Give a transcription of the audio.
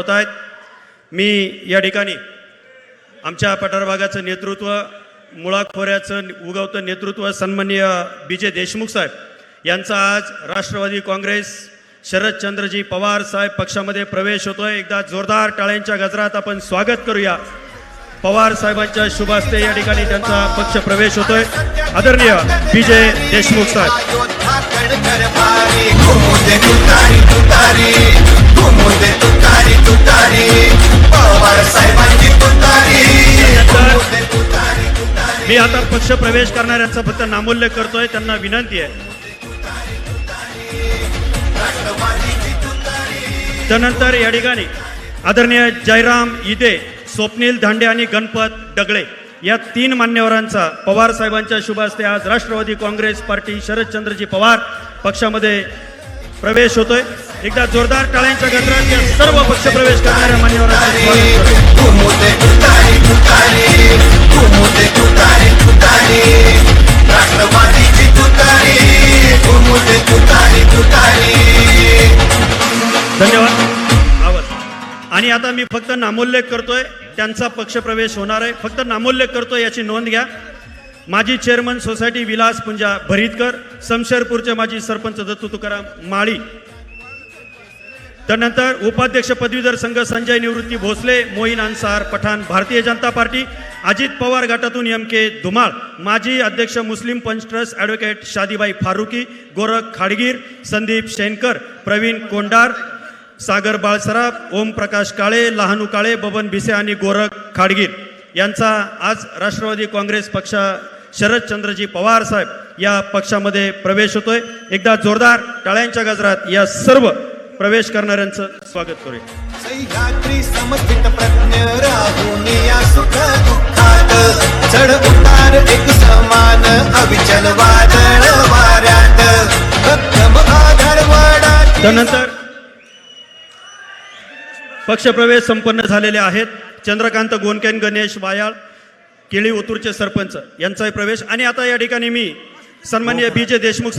होत आहेत. मी या ठिकाणी आमच्या पठार भागाचं नेतृत्व मुळा खोऱ्याचं उगवतं नेतृत्व सन्माननीय विजय देशमुख साहेब यांचा आज राष्ट्रवादी काँग्रेस शरदचंद्रजी पवार साहेब पक्षामध्ये प्रवेश होतोय. एकदा जोरदार टाळ्यांच्या गजरात आपण स्वागत करूया. पवार साहेबांच्या शुभ या ठिकाणी त्यांचा पक्ष प्रवेश होतोय. आदरणीय विजय देशमुख साहेब. मी आता पक्ष प्रवेश करणाऱ्यांचा फक्त नामोल्लेख करतोय त्यांना विनंती आहे. त्यानंतर या ठिकाणी आदरणीय जयराम इदे स्वप्नील धांडे आणि गणपत डगळे या तीन मान्यवरांचा पवार साहेबांच्या शुभ हस्ते आज राष्ट्रवादी काँग्रेस पार्टी शरदचंद्रजी पवार पक्षामध्ये प्रवेश होतोय. एकदा जोरदार टाळ्यांच्या गजरात या सर्व पक्ष प्रवेश करणाऱ्या मान्यवरांचा धन्यवाद. आवाज आणि आता मी फक्त नामोल्लेख करतोय त्यांचा पक्ष प्रवेश होणार आहे. फक्त नामोल्लेख करतोय याची नोंद घ्या. माजी चेअरमन सोसायटी विलास पुंजा भरीतकर समशेरपूरचे माजी सरपंच दत्तू तुकाराम माळी. त्यानंतर उपाध्यक्ष पदवीधर संघ संजय निवृत्ती भोसले मोईन अन्सार पठाण भारतीय जनता पार्टी अजित पवार गटातून एम के धुमाळ माजी अध्यक्ष मुस्लिम पंच ट्रस्ट ॲडव्होकेट शादीबाई फारुकी गोरख खाडगीर संदीप शेनकर प्रवीण कोंडार सागर बाळसराफ ओम प्रकाश काळे लहानू काळे बबन भिसे आणि गोरख खाडगीर यांचा आज राष्ट्रवादी काँग्रेस पक्षा शरदचंद्रजी पवार साहेब या पक्षामध्ये प्रवेश होतोय. एकदा जोरदार टाळ्यांच्या गजरात या सर्व प्रवेश करणाऱ्यांचं स्वागत करूया. सह्याद्री पक्षप्रवेश संपन्न झालेले आहेत. चंद्रकांत गोनकेन गणेश वायाळ केळी ओतूरचे सरपंच यांचाही प्रवेश. आणि आता या ठिकाणी मी सन्माननीय बी जे देशमुख